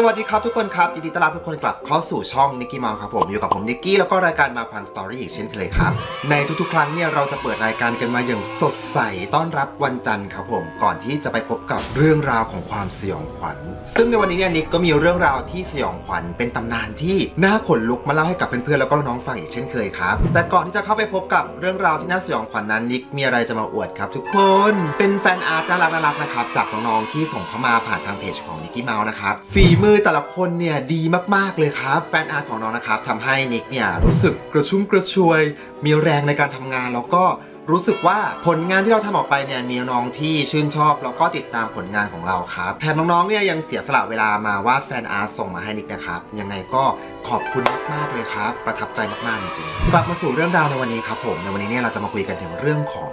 สวัสดีครับทุกคนครับยินดีต้อนรับทุกคนกลับเข้าสู่ช่องนิกกี้มาครับผมอยู่กับผมนิกกี้แล้วก็รายการมาพังสตอรี่อีกเช่นเคยครับ ในทุกๆ ครั้งเนี่ยเราจะเปิดรายการกันมาอย่างสดใสต้อนรับวันจันทร์ครับผมก่อนที่จะไปพบกับเรื่องราวของความสยองขวัญ ซึ่งในวันนี้เนี่ยนิกก็มีเรื่องราวที่สยองขวัญเป็นตำนานที่น่าขนลุกมาเล่าให้กับเพื่อนๆแล้วก็น้องฟังอีกเช่นเคยครับแต่ก่อนที่จะเข้าไปพบกับเรื่องราวที่น่าสยองขวัญนั้นนิกมีอะไรจะมาอวดครับทุกคนเป็นแฟนอาร์ตรักน่ารักๆนะครับจากน้องๆที่ส่งเข้ามาผ่านทางเพจของนิกกี้เมาส์นะครับฝีมืือแต่ละคนเนี่ยดีมากๆเลยครับแฟนอาร์ตของน้องนะครับทำให้นิกเนี่ยรู้สึกกระชุ่มกระชวย มีแรงในการทำงานแล้วก็รู้สึกว่าผลงานที่เราทำออกไปเนี่ยมีน้องที่ชื่นชอบ แล้วก็ติดตามผลงานของเราครับแถมน้องๆเนี่ยยังเสียสละเวลามาวาดแฟนอาร์ตส่งมาให้นิกนะครับยังไงก็ขอบคุณมากๆเลยครับ ประทับใจมากๆจริงๆกลับมาสู่เรื่องราวในวันนี้ครับผมในวันนี้เนี่ยเราจะมาคุยกันถึงเรื่องของ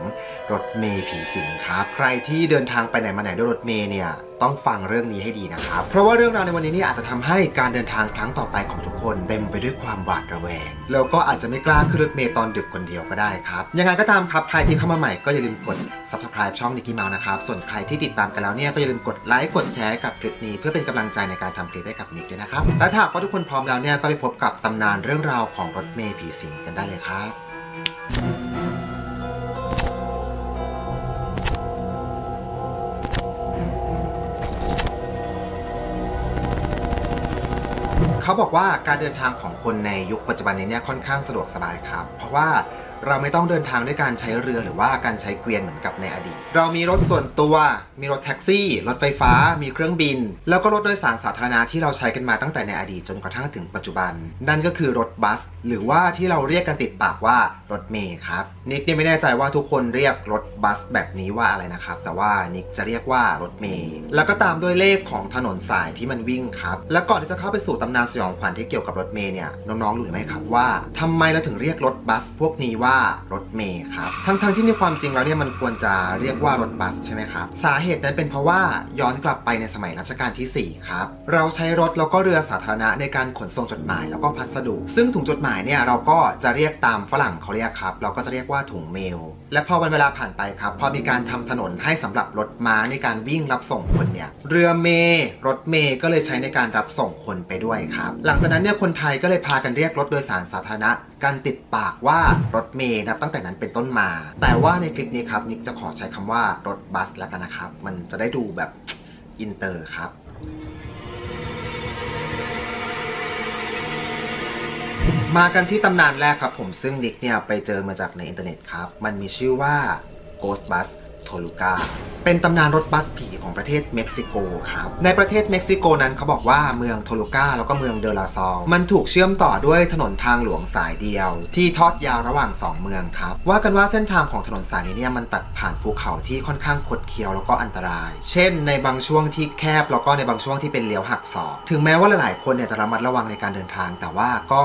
รถเมล์ผีสิงครับใครที่เดินทางไปไหนมาไหนด้วยรถเมล์เนี่ยต้องฟังเรื่องนี้ให้ดีนะครับ เพราะว่าเรื่องราวในวันนี้นี่อาจจะทำให้การเดินทางครั้งต่อไปของทุกคนเต็มไปด้วยความหวาดระแวง แล้วก็อาจจะไม่กล้าขึ้นรถเมล์ตอนดึกคนเดียวก็ได้ครับ ยังไงก็ตามครับใครที่เข้ามาใหม่ก็อย่าลืมกด subscribe ช่อง Nicky Mouse นะครับ ส่วนใครที่ติดตามกันแล้วเนี่ยก็อย่าลืมกดไลค์กดแชร์กับคลิปนี้ เพื่อเป็นกำลังใจในการทำคลิปให้กับนิกด้วยนะครับ และถ้ากว่าทุกคนพร้อมแล้วเนี่ยก็ไปพบกับตำนานเรื่องราวของรถเมล์ผีสิงกันได้เลยครับ เขาบอกว่าการเดินทางของคนในยุคปัจจุบันนี้เนี่ยค่อนข้างสะดวกสบายครับ เพราะว่า เราไม่ต้องเดินทางด้วยการใช้เรือหรือว่าการใช้เกวียนเหมือนกับในอดีต เรามีรถส่วนตัว มีรถแท็กซี่ รถไฟฟ้า มีเครื่องบิน แล้วก็รถโดยสารสาธารณะที่เราใช้กันมาตั้งแต่ในอดีตจนกระทั่งถึงปัจจุบัน นั่นก็คือรถบัส หรือว่าที่เราเรียกกันติดปากว่ารถเมล์ครับ นิกเนี่ยไม่แน่ใจว่าทุกคนเรียกรถบัสแบบนี้ว่าอะไรนะครับ แต่ว่านิกจะเรียกว่ารถเมล์แล้วก็ตามด้วยเลขของถนนสายที่มันวิ่งครับ แล้วก่อนที่จะเข้าไปสู่ตำนานสยองขวัญที่เกี่ยวกับรถเมล์เนี่ยน้องๆรู้ไหมครับว่าทำไมเราถึงเรียกรถบัส พวกนี้ว่ารถเมล์ครับ ทั้งๆที่ในความจริงแล้วเนี่ยมันควรจะเรียกว่ารถบัสใช่ไหมครับ สาเหตุนั้นเป็นเพราะว่าย้อนกลับไปในสมัยรัชกาลที่ 4 ครับ เราใช้รถแล้วก็เรือสาธารณะในการขนส่งจดหมายแล้วก็พัสดุ ซึ่งถุงจดหมายเนี่ยเราก็จะเรียกตามฝรั่งเขาเรียกครับ เราก็จะเรียกว่าถุงเมล และพอวันเวลาผ่านไปครับ พอมีการทำถนนให้สำหรับรถม้าในการวิ่งรับส่งคนเนี่ย เรือเมล์รถเมล์ก็เลยใช้ในการรับส่งคนไปด้วยครับ หลังจากนั้นเนี่ยคนไทยก็เลยพากันเรียกรถโดยสารสาธารณะการติดปากว่ารถเมย์นับตั้งแต่นั้นเป็นต้นมา แต่ว่าในคลิปนี้ครับนิกจะขอใช้คำว่ารถบัสแล้วกันนะครับ มันจะได้ดูแบบอินเตอร์ครับมากันที่ตำนานแรกครับผมซึ่งนิกเนี่ยไปเจอมาจากในอินเทอร์เน็ตครับ มันมีชื่อว่า Ghost Bus Toluca เป็นตำนานรถบัสผีของประเทศเม็กซิโกครับ ในประเทศเม็กซิโกนั้นเขาบอกว่าเมืองโทลูกาแล้วก็เมืองเดลาซอลมันถูกเชื่อมต่อด้วยถนนทางหลวงสายเดียว ที่ทอดยาวระหว่าง 2 เมืองครับ ว่ากันว่าเส้นทางของถนนสายนี้เนี่ยมันตัดผ่านภูเขาที่ค่อนข้างคดเคี้ยวแล้วก็อันตราย เช่น ในบางช่วงที่แคบแล้วก็ในบางช่วงที่เป็นเลี้ยวหักศอกถึงแม้ว่าหลายๆคนเนี่ยจะระมัดระวังในการเดินทาง แต่ว่าก็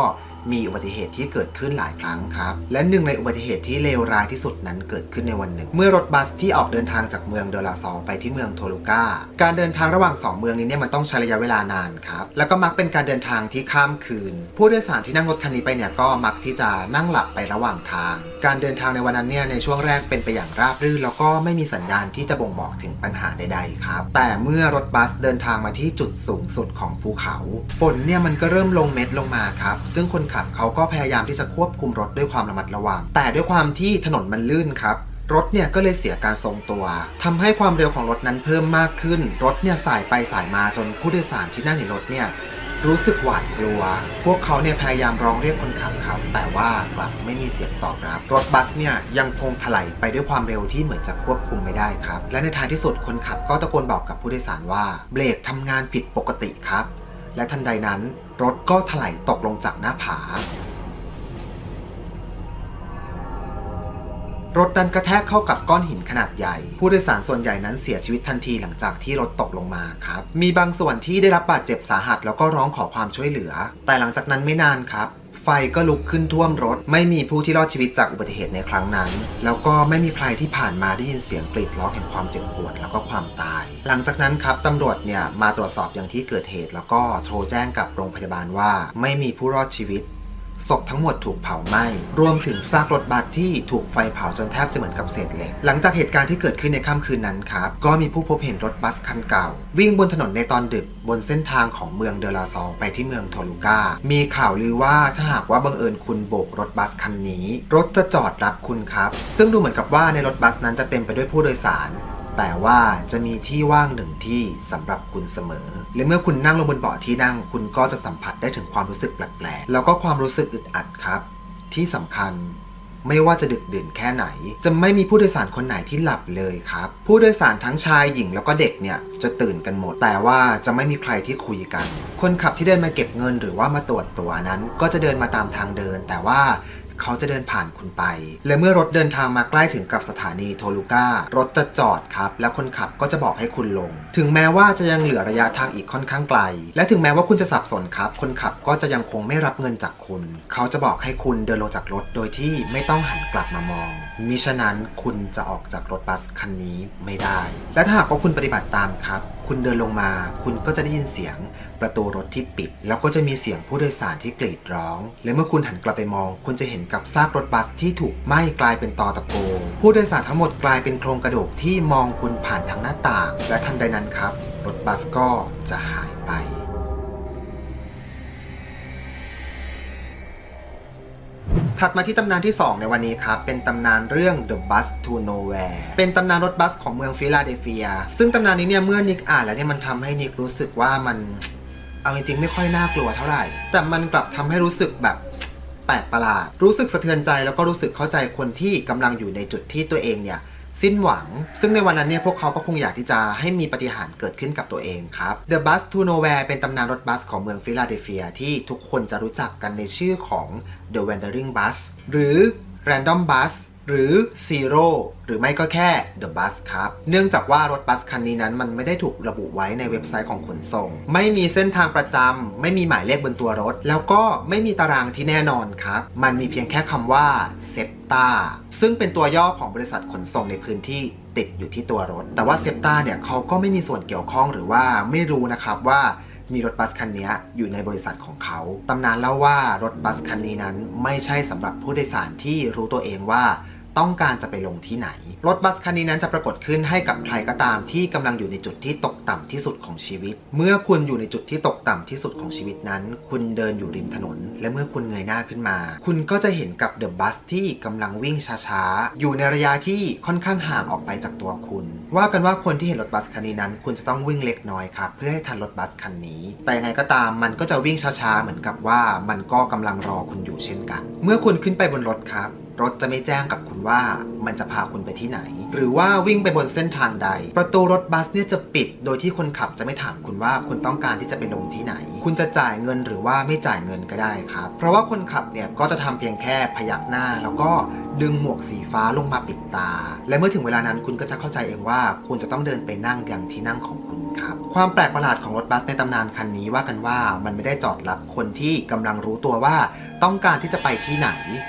มีอุบัติเหตุที่เกิดขึ้นหลายครั้งครับ และหนึ่งในอุบัติเหตุที่เลวร้ายที่สุดนั้นเกิดขึ้นในวันหนึ่ง เมื่อรถบัสที่ออกเดินทางจากเมืองเดลาซอไปที่เมืองโทลูกาการเดินทางระหว่าง 2 เมืองนี้เนี่ยมันต้องใช้ระยะเวลานานครับ แล้วก็มักเป็นการเดินทางที่ข้ามคืน ผู้โดยสารที่นั่งรถคันนี้ไปเนี่ยก็มักที่จะนั่งหลับไประหว่างทาง การเดินทางในวันนั้นเนี่ยในช่วงแรกเป็นไปอย่างราบรื่น แล้วก็ไม่มีสัญญาณที่จะบ่งบอกถึงปัญหาใดๆครับ แต่เมื่อรถบัสเดินทางมาที่จุดสูงสุดของภูเขาฝนเนี่ยมันก็เริ่มลงเม็ดลงมาครับ ซึ่งคนขับเขาก็พยายามที่จะควบคุมรถด้วยความระมัดระวัง แต่ด้วยความที่ถนนมันลื่นครับรถเนี่ยก็เลยเสียการทรงตัวทำให้ความเร็วของรถนั้นเพิ่มมากขึ้น รถเนี่ยสายไปสายมาจนผู้โดยสารที่นั่งในรถเนี่ยรู้สึกหวาดกลัว พวกเขาเนี่ยพยายามร้องเรียกคนขับครับ แต่ว่ากลับไม่มีเสียงตอบรับ รถบัสเนี่ยยังคงถลายไปด้วยความเร็วที่เหมือนจะควบคุมไม่ได้ครับ และในท้ายที่สุดคนขับก็ตะโกนบอกกับผู้โดยสารว่าเบรกทำงานผิดปกติครับ และทันใดนั้นรถก็ถลายตกลงจากหน้าผา รถดันกระแทกเข้ากับก้อนหินขนาดใหญ่ ผู้โดยสารส่วนใหญ่นั้นเสียชีวิตทันทีหลังจากที่รถตกลงมาครับ มีบางส่วนที่ได้รับบาดเจ็บสาหัสแล้วก็ร้องขอความช่วยเหลือ แต่หลังจากนั้นไม่นานครับ ฟก็ลุกขึ้นท่วมรถ ไม่มีผู้ที่รอดชีวิตจากอุบัติเหตุในครั้งนั้น แล้วก็ไม่มีใครที่ผ่านมาได้ยินเสียงกรีดร้องแห่งความเจ็บปวดแล้วก็ความตาย หลังจากนั้นครับตำรวจเนี่ยมาตรวจสอบอย่างที่เกิดเหตุ แล้วก็โทรแจ้งกับโรงพยาบาลว่า ไม่มีผู้รอดชีวิต ศพทั้งหมดถูกเผาไหม้ รวมถึงซากรถบัสที่ถูกไฟเผาจนแทบจะเหมือนกับเศษเหล็ก หลังจากเหตุการณ์ที่เกิดขึ้นในค่ำคืนนั้นครับ ก็มีผู้พบเห็นรถบัสคันเก่า วิ่งบนถนนในตอนดึกบนเส้นทางของเมืองเดลาซองไปที่เมืองโทลูกา มีข่าวลือว่าถ้าหากว่าบังเอิญคุณโบกรถบัสคันนี้ รถจะจอดรับคุณครับ ซึ่งดูเหมือนกับว่าในรถบัสนั้นจะเต็มไปด้วยผู้โดยสาร แต่ว่าจะมีที่ว่างหนึ่งที่สำหรับคุณเสมอ และเมื่อคุณนั่งลงบนเบาะที่นั่ง คุณก็จะสัมผัสได้ถึงความรู้สึกแปลกๆ แล้วก็ความรู้สึกอึดอัดครับ ที่สำคัญไม่ว่าจะดึกดื่นแค่ไหน จะไม่มีผู้โดยสารคนไหนที่หลับเลยครับ ผู้โดยสารทั้งชายหญิงแล้วก็เด็กเนี่ยจะตื่นกันหมด แต่ว่าจะไม่มีใครที่คุยกัน คนขับที่เดินมาเก็บเงินหรือว่ามาตรวจตัวนั้น ก็จะเดินมาตามทางเดิน แต่ว่า เขาจะเดินผ่านคุณไป และเมื่อรถเดินทางมาใกล้ถึงกับสถานีโทลูก้ารถจะจอดครับ แล้วคนขับก็จะบอกให้คุณลง ถึงแม้ว่าจะยังเหลือระยะทางอีกค่อนข้างไกล และถึงแม้ว่าคุณจะสับสนครับ คนขับก็จะยังคงไม่รับเงินจากคุณ เขาจะบอกให้คุณเดินลงจากรถโดยที่ไม่ต้องหันกลับมามอง มิฉะนั้นคุณจะออกจากรถบัสคันนี้ไม่ได้ และถ้าหากว่าคุณปฏิบัติตามครับ คุณเดินลงมา คุณก็จะได้ยินเสียงประตูรถที่ปิด แล้วก็จะมีเสียงผู้โดยสารที่กรีดร้อง และเมื่อคุณหันกลับไปมอง คุณจะเห็นกับซากรถบัสที่ถูกไหม้กลายเป็นตอตะโกผู้โดยสารทั้งหมดกลายเป็นโครงกระดูกที่มองคุณผ่านทางหน้าต่าง และทันใดนั้นครับ รถบัสก็จะหายไป ถัดมาที่ตำนานที่ 2 ในวันนี้ครับ เป็นตำนานเรื่อง The Bus to Nowhere เป็นตำนานรถบัสของเมืองฟิลาเดลเฟีย ซึ่งตำนานนี้เนี่ยเมื่อนิกอ่านแล้วเนี่ยมันทำให้นิกรู้สึกว่ามันเอาจริงๆไม่ค่อยน่ากลัวเท่าไหร่ แต่มันกลับทำให้รู้สึกแบบแปลกประหลาด รู้สึกสะเทือนใจแล้วก็รู้สึกเข้าใจคนที่กำลังอยู่ในจุดที่ตัวเองเนี่ย สิ้นหวัง ซึ่งในวันนั้นเนี่ยพวกเขาก็คงอยากที่จะให้มีปาฏิหารย์เกิดขึ้นกับตัวเองครับ The Bus to Nowhere เป็นตำนานรถบัสของเมืองฟิลาเดลเฟียที่ทุกคนจะรู้จักกันในชื่อของ The Wandering Bus หรือ Random Bus หรือ Zero หรือไม่ก็แค่ The Bus ครับ เนื่องจากว่ารถบัสคันนี้นั้น มันไม่ได้ถูกระบุไว้ในเว็บไซต์ของขนส่ง ไม่มีเส้นทางประจำ ไม่มีหมายเลขบนตัวรถ แล้วก็ไม่มีตารางที่แน่นอนครับ มันมีเพียงแค่คำว่า SEPTA ซึ่งเป็นตัวย่อของบริษัทขนส่งในพื้นที่ติดอยู่ที่ตัวรถ แต่ว่า SEPTA เนี่ยเขาก็ไม่มีส่วนเกี่ยวข้องหรือว่าไม่รู้นะครับว่ามีรถบัสคันนี้อยู่ในบริษัทของเขา ตำนานเล่าว่ารถบัสคันนี้นั้นไม่ใช่สำหรับผู้โดยสารที่รู้ตัวเองว่า ต้องการจะไปลงที่ไหน รถบัสคันนี้นั้นจะปรากฏขึ้นให้กับใครก็ตามที่กำลังอยู่ในจุดที่ตกต่ำที่สุดของชีวิต เมื่อคุณอยู่ในจุดที่ตกต่ำที่สุดของชีวิตนั้น คุณเดินอยู่ริมถนน และเมื่อคุณเงยหน้าขึ้นมา คุณก็จะเห็นกับเดอะบัสที่กำลังวิ่งช้าๆ อยู่ในระยะที่ค่อนข้างห่างออกไปจากตัวคุณ ว่ากันว่าคนที่เห็นรถบัสคันนี้นั้น คุณจะต้องวิ่งเล็กน้อยครับเพื่อให้ทันรถบัสคันนี้ แต่ยังไงก็ตามมันก็จะวิ่งช้าๆเหมือนกับว่ามันก็กำลังรอคุณอยู่เช่นกัน เมื่อคุณขึ้นไปบนรถครับ รถจะไม่แจ้งกับคุณว่ามันจะพาคุณไปที่ไหน หรือว่าวิ่งไปบนเส้นทางใด ประตูรถบัสเนี่ยจะปิด โดยที่คนขับจะไม่ถามคุณว่าคุณต้องการที่จะไปลงที่ไหน คุณจะจ่ายเงินหรือว่าไม่จ่ายเงินก็ได้ครับ เพราะว่าคนขับเนี่ยก็จะทำเพียงแค่พยักหน้า แล้วก็ดึงหมวกสีฟ้าลงมาปิดตา และเมื่อถึงเวลานั้นคุณก็จะเข้าใจเองว่า คุณจะต้องเดินไปนั่งยังที่นั่งของ ครับความแปลกประหลาดของรถบัสในตำนานคันนี้ว่ากันว่ามันไม่ได้จอดรับคนที่กำลังรู้ตัวว่าต้องการที่จะไปที่ไหน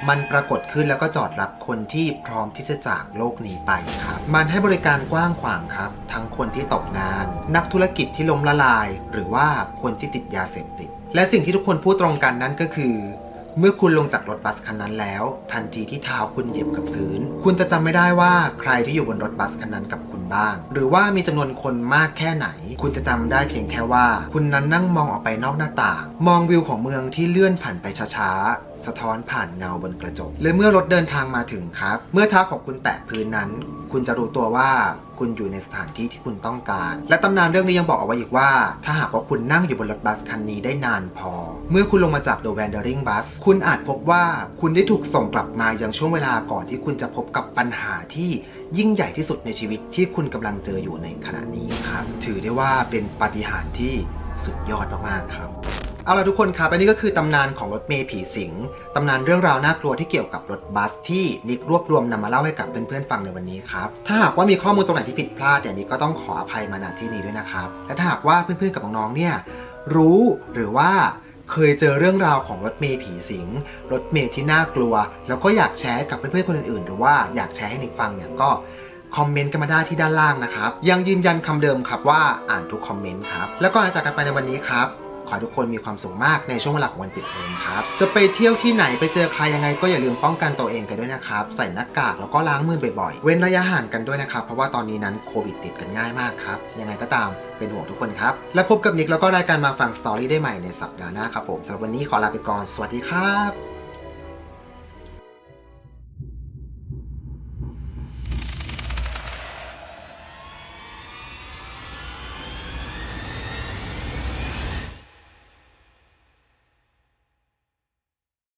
มันปรากฏขึ้นแล้วก็จอดรับคนที่พร้อมที่จะจากโลกนี้ไปครับ มันให้บริการกว้างขวางครับ ทั้งคนที่ตกงาน นักธุรกิจที่ล้มละลาย หรือว่าคนที่ติดยาเสพติด และสิ่งที่ทุกคนพูดตรงกันนั่นก็คือเมื่อคุณลงจากรถบัสคันนั้นแล้ว ทันทีที่เท้าคุณเหยียบกับพื้น คุณจะจำไม่ได้ว่าใครที่อยู่บนรถบัสคันนั้นกับ บ้าง หรือว่ามีจำนวนคนมากแค่ไหน คุณจะจำได้เพียงแค่ว่า คุณนั้นนั่งมองออกไปนอกหน้าต่าง มองวิวของเมืองที่เลื่อนผ่านไปช้าๆ สะท้อนผ่านเงาบนกระจก และเมื่อรถเดินทางมาถึงครับ เมื่อเท้าของคุณแตะพื้นนั้น คุณจะรู้ตัวว่าคุณอยู่ในสถานที่ที่คุณต้องการ และตำนานเรื่องนี้ยังบอกเอาไว้อีกว่า ถ้าหากว่าคุณนั่งอยู่บนรถบัสคันนี้ได้นานพอ เมื่อคุณลงมาจาก The Wandering Bus คุณอาจพบว่าคุณได้ถูกส่งกลับมายังช่วงเวลาก่อนที่คุณจะพบกับปัญหาที่ยิ่งใหญ่ที่สุดในชีวิตที่คุณกำลังเจออยู่ในขณะนี้ครับ ถือได้ว่าเป็นปาฏิหาริย์ที่สุดยอดมากๆครับ เอาละทุกคนครับอันนี้ก็คือตำนานของรถเมย์ผีสิงตำนานเรื่องราวน่ากลัวที่เกี่ยวกับรถบัสที่นิกรวบรวมนำมาเล่าให้กับเพื่อนๆฟังในวันนี้ครับถ้าหากว่ามีข้อมูลตรงไหนที่ผิดพลาดเนี่ยนิกก็ต้องขออภัยมาณที่นี้ด้วยนะครับและถ้าหากว่าเพื่อนๆกับน้องๆเนี่ยรู้หรือว่าเคยเจอเรื่องราวของรถเมย์ผีสิง รถเมย์ที่น่ากลัว แล้วก็อยากแชร์กับเพื่อนๆคนอื่นๆ หรือว่าอยากแชร์ให้นิกฟังเนี่ยก็คอมเมนต์กันมาได้ที่ด้านล่างนะครับ ยังยืนยันคำเดิมครับว่าอ่านทุกคอมเมนต์ครับ แล้วก็จากกันไปในวันนี้ครับ ขอให้ทุกคนมีความสุขมากในช่วงเวลาของวันปิดเทอมครับ จะไปเที่ยวที่ไหนไปเจอใครยังไงก็อย่าลืมป้องกันตัวเองกันด้วยนะครับ ใส่หน้ากากแล้วก็ล้างมือบ่อยๆ เว้นระยะห่างกันด้วยนะครับ เพราะว่าตอนนี้นั้นโควิดติดกันง่ายมากครับ ยังไงก็ตามเป็นห่วงทุกคนครับ และพบกับนิกแล้วก็รายการมาฟังสตอรี่ได้ใหม่ในสัปดาห์หน้าครับผมสำหรับวันนี้ขอลาไปก่อน สวัสดีครับ